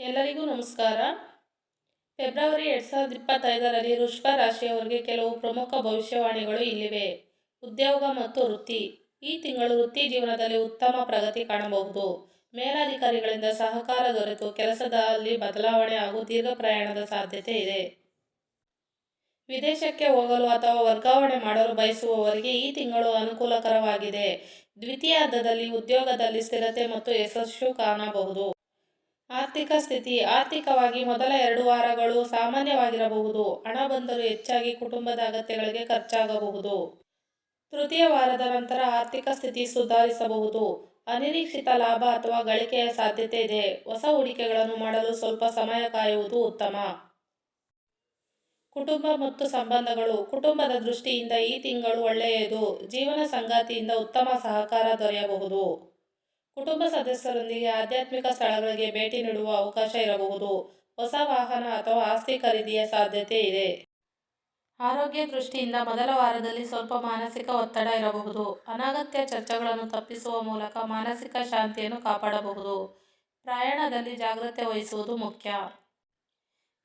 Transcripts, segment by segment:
ಎಲ್ಲರಿಗೂ ನಮಸ್ಕಾರ. ಫೆಬ್ರವರಿ ಎರಡು ಸಾವಿರದ ಇಪ್ಪತ್ತೈದರಲ್ಲಿ ವೃಷಭ ರಾಶಿಯವರಿಗೆ ಕೆಲವು ಪ್ರಮುಖ ಭವಿಷ್ಯವಾಣಿಗಳು ಇಲ್ಲಿವೆ. ಉದ್ಯೋಗ ಮತ್ತು ವೃತ್ತಿ. ಈ ತಿಂಗಳು ವೃತ್ತಿ ಜೀವನದಲ್ಲಿ ಉತ್ತಮ ಪ್ರಗತಿ ಕಾಣಬಹುದು. ಮೇಲಾಧಿಕಾರಿಗಳಿಂದ ಸಹಕಾರ ದೊರೆತು ಕೆಲಸದಲ್ಲಿ ಬದಲಾವಣೆ ಹಾಗೂ ದೀರ್ಘ ಪ್ರಯಾಣದ ಸಾಧ್ಯತೆ ಇದೆ. ವಿದೇಶಕ್ಕೆ ಹೋಗಲು ಅಥವಾ ವರ್ಗಾವಣೆ ಮಾಡಲು ಬಯಸುವವರಿಗೆ ಈ ತಿಂಗಳು ಅನುಕೂಲಕರವಾಗಿದೆ. ದ್ವಿತೀಯಾರ್ಧದಲ್ಲಿ ಉದ್ಯೋಗದಲ್ಲಿ ಸ್ಥಿರತೆ ಮತ್ತು ಯಶಸ್ಸು ಕಾಣಬಹುದು. ಆರ್ಥಿಕ ಸ್ಥಿತಿ ಆರ್ಥಿಕವಾಗಿ ಮೊದಲ ಎರಡು ವಾರಗಳು ಸಾಮಾನ್ಯವಾಗಿರಬಹುದು. ಹಣ ಬಂದರೂ ಹೆಚ್ಚಾಗಿ ಕುಟುಂಬದ ಅಗತ್ಯಗಳಿಗೆ ಖರ್ಚಾಗಬಹುದು. ತೃತೀಯ ವಾರದ ನಂತರ ಆರ್ಥಿಕ ಸ್ಥಿತಿ ಸುಧಾರಿಸಬಹುದು. ಅನಿರೀಕ್ಷಿತ ಲಾಭ ಅಥವಾ ಗಳಿಕೆಯ ಸಾಧ್ಯತೆ ಇದೆ. ಹೊಸ ಹೂಡಿಕೆಗಳನ್ನು ಮಾಡಲು ಸ್ವಲ್ಪ ಸಮಯ ಕಾಯುವುದು ಉತ್ತಮ. ಕುಟುಂಬ ಮತ್ತು ಸಂಬಂಧಗಳು. ಕುಟುಂಬದ ದೃಷ್ಟಿಯಿಂದ ಈ ತಿಂಗಳು ಒಳ್ಳೆಯದು. ಜೀವನ ಸಂಗಾತಿಯಿಂದ ಉತ್ತಮ ಸಹಕಾರ ದೊರೆಯಬಹುದು. ಕುಟುಂಬ ಸದಸ್ಯರೊಂದಿಗೆ ಆಧ್ಯಾತ್ಮಿಕ ಸ್ಥಳಗಳಿಗೆ ಭೇಟಿ ನೀಡುವ ಅವಕಾಶ ಇರಬಹುದು. ಹೊಸ ವಾಹನ ಅಥವಾ ಆಸ್ತಿ ಖರೀದಿಯ ಸಾಧ್ಯತೆ ಇದೆ. ಆರೋಗ್ಯ ದೃಷ್ಟಿಯಿಂದ ಮೊದಲ ವಾರದಲ್ಲಿ ಸ್ವಲ್ಪ ಮಾನಸಿಕ ಒತ್ತಡ ಇರಬಹುದು. ಅನಗತ್ಯ ಚರ್ಚೆಗಳನ್ನು ತಪ್ಪಿಸುವ ಮೂಲಕ ಮಾನಸಿಕ ಶಾಂತಿಯನ್ನು ಕಾಪಾಡಬಹುದು. ಪ್ರಯಾಣದಲ್ಲಿ ಜಾಗ್ರತೆ ವಹಿಸುವುದು ಮುಖ್ಯ.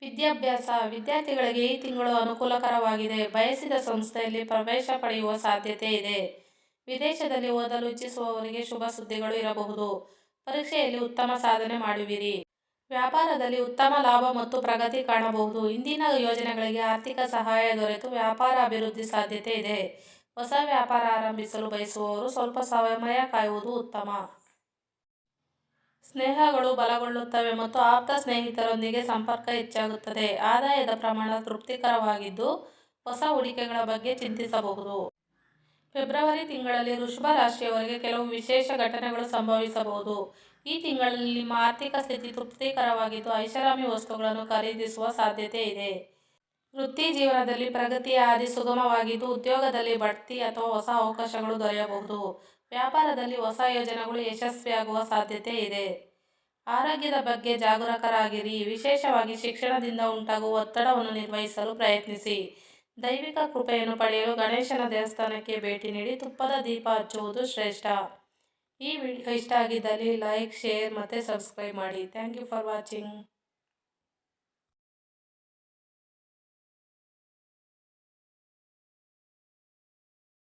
ವಿದ್ಯಾಭ್ಯಾಸ. ವಿದ್ಯಾರ್ಥಿಗಳಿಗೆ ಈ ತಿಂಗಳು ಅನುಕೂಲಕರವಾಗಿದೆ. ಬಯಸಿದ ಸಂಸ್ಥೆಯಲ್ಲಿ ಪ್ರವೇಶ ಪಡೆಯುವ ಸಾಧ್ಯತೆ ಇದೆ. ವಿದೇಶದಲ್ಲಿ ಓದಲು ಇಚ್ಛಿಸುವವರಿಗೆ ಶುಭ ಸುದ್ದಿಗಳು ಇರಬಹುದು. ಪರೀಕ್ಷೆಯಲ್ಲಿ ಉತ್ತಮ ಸಾಧನೆ ಮಾಡುವಿರಿ. ವ್ಯಾಪಾರದಲ್ಲಿ ಉತ್ತಮ ಲಾಭ ಮತ್ತು ಪ್ರಗತಿ ಕಾಣಬಹುದು. ಇಂದಿನ ಯೋಜನೆಗಳಿಗೆ ಆರ್ಥಿಕ ಸಹಾಯ ದೊರೆತು ವ್ಯಾಪಾರ ಅಭಿವೃದ್ಧಿ ಸಾಧ್ಯತೆ ಇದೆ. ಹೊಸ ವ್ಯಾಪಾರ ಆರಂಭಿಸಲು ಬಯಸುವವರು ಸ್ವಲ್ಪ ಸಮಯ ಕಾಯುವುದು ಉತ್ತಮ. ಸ್ನೇಹಗಳು ಬಲಗೊಳ್ಳುತ್ತವೆ ಮತ್ತು ಆಪ್ತ ಸ್ನೇಹಿತರೊಂದಿಗೆ ಸಂಪರ್ಕ ಹೆಚ್ಚಾಗುತ್ತದೆ. ಆದಾಯದ ಪ್ರಮಾಣ ತೃಪ್ತಿಕರವಾಗಿದ್ದು, ಹೊಸ ಹೂಡಿಕೆಗಳ ಬಗ್ಗೆ ಚಿಂತಿಸಬಹುದು. ಫೆಬ್ರವರಿ ತಿಂಗಳಲ್ಲಿ ವೃಷಭ ರಾಶಿಯವರಿಗೆ ಕೆಲವು ವಿಶೇಷ ಘಟನೆಗಳು ಸಂಭವಿಸಬಹುದು. ಈ ತಿಂಗಳಲ್ಲಿ ನಿಮ್ಮ ಆರ್ಥಿಕ ಸ್ಥಿತಿ ತೃಪ್ತಿಕರವಾಗಿದ್ದು ಐಷಾರಾಮಿ ವಸ್ತುಗಳನ್ನು ಖರೀದಿಸುವ ಸಾಧ್ಯತೆ ಇದೆ. ವೃತ್ತಿ ಜೀವನದಲ್ಲಿ ಪ್ರಗತಿಯ ಹಾದಿ ಸುಗಮವಾಗಿದ್ದು ಉದ್ಯೋಗದಲ್ಲಿ ಬಡ್ತಿ ಅಥವಾ ಹೊಸ ಅವಕಾಶಗಳು ದೊರೆಯಬಹುದು. ವ್ಯಾಪಾರದಲ್ಲಿ ಹೊಸ ಯೋಜನೆಗಳು ಯಶಸ್ವಿಯಾಗುವ ಸಾಧ್ಯತೆ ಇದೆ. ಆರೋಗ್ಯದ ಬಗ್ಗೆ ಜಾಗರೂಕರಾಗಿರಿ. ವಿಶೇಷವಾಗಿ ಶಿಕ್ಷಣದಿಂದ ಉಂಟಾಗುವ ಒತ್ತಡವನ್ನು ನಿರ್ವಹಿಸಲು ಪ್ರಯತ್ನಿಸಿ. ದೈವಿಕ ಕೃಪೆಯನ್ನು ಪಡೆಯಲು ಗಣೇಶನ ದೇವಸ್ಥಾನಕ್ಕೆ ಭೇಟಿ ನೀಡಿ ತುಪ್ಪದ ದೀಪ ಹಚ್ಚುವುದು ಶ್ರೇಷ್ಠ. ಈ ವಿಡಿಯೋ ಇಷ್ಟ ಆಗಿದ್ದಲ್ಲಿ ಲೈಕ್, ಶೇರ್ ಮತ್ತು ಸಬ್ಸ್ಕ್ರೈಬ್ ಮಾಡಿ. Thank you for watching.